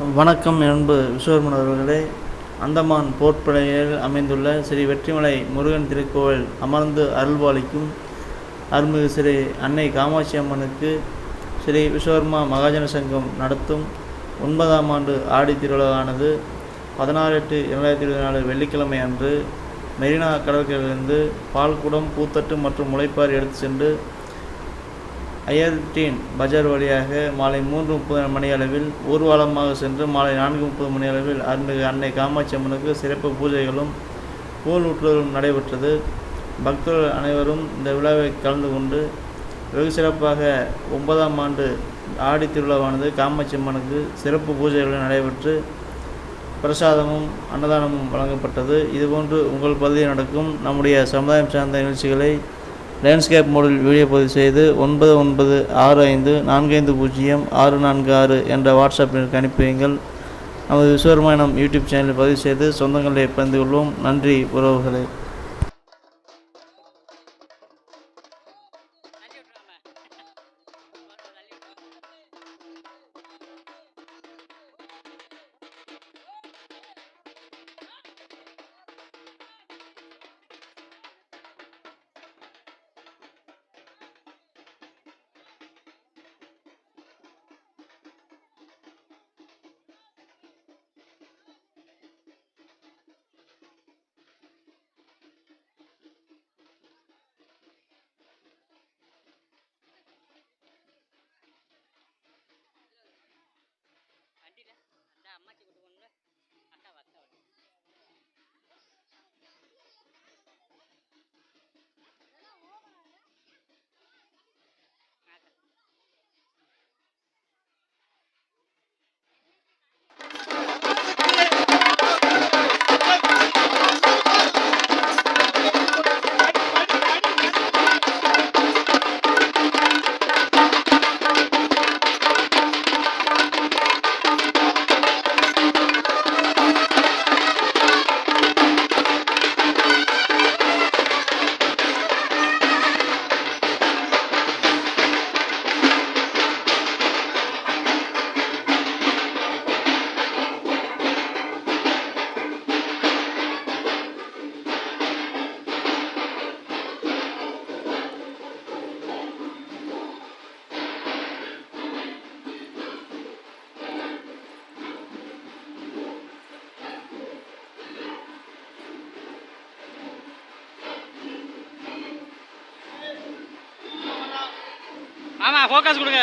வணக்கம் அன்பு விஸ்வர்மன் அவர்களே. அந்தமான் போர்ட்படையில் அமைந்துள்ள ஸ்ரீ வெற்றிமலை முருகன் திருக்கோவில் அமர்ந்து அருள்பாலிக்கும் அருள்மிகு ஸ்ரீ அன்னை காமாட்சி அம்மனுக்கு ஸ்ரீ விஸ்வகர்மா மகாஜன சங்கம் நடத்தும் ஒன்பதாம் ஆண்டு ஆடி திருவிழாவானது பதினாறு எட்டு இரண்டாயிரத்தி இருபத்தி நாலு வெள்ளிக்கிழமை அன்று மெரினா கடற்கரையிலிருந்து பால்குடம் பூத்தட்டு மற்றும் முளைப்பாறு எடுத்து சென்று ஐயர்டீன் பஜார் வழியாக மாலை மூன்று முப்பது மணி அளவில் ஊர்வலமாக சென்று மாலை நான்கு முப்பது மணி அளவில் அருள்மிகு அன்னை காமாட்சி அம்மனுக்கு சிறப்பு பூஜைகளும் கூழ் ஊற்றுதலும் நடைபெற்றது. பக்தர்கள் அனைவரும் இந்த விழாவை கலந்து கொண்டு வெகு சிறப்பாக ஒன்பதாம் ஆண்டு ஆடி திருவிழாவானது காமாட்சி அம்மனுக்கு சிறப்பு பூஜைகள் நடைபெற்று பிரசாதமும் அன்னதானமும் வழங்கப்பட்டது. இதுபோன்று உங்கள் பகுதியில் நடக்கும் நம்முடைய சமுதாயம் சார்ந்த நிகழ்ச்சிகளை லேண்ட்ஸ்கேப் மோடில் வீடியோ பதிவு செய்து ஒன்பது ஒன்பது ஆறு ஐந்து நான்கு ஐந்து பூஜ்ஜியம் ஆறு நான்கு ஆறு என்ற வாட்ஸ்அப் எண்ணுக்கு நமது விஸ்வரமாயணம் யூடியூப் சேனலில் பதிவு செய்து சொந்தங்களை பகிர்ந்து கொள்வோம். நன்றி உறவுகளே. மாமா ஃபோக்கஸ் கொடுங்க.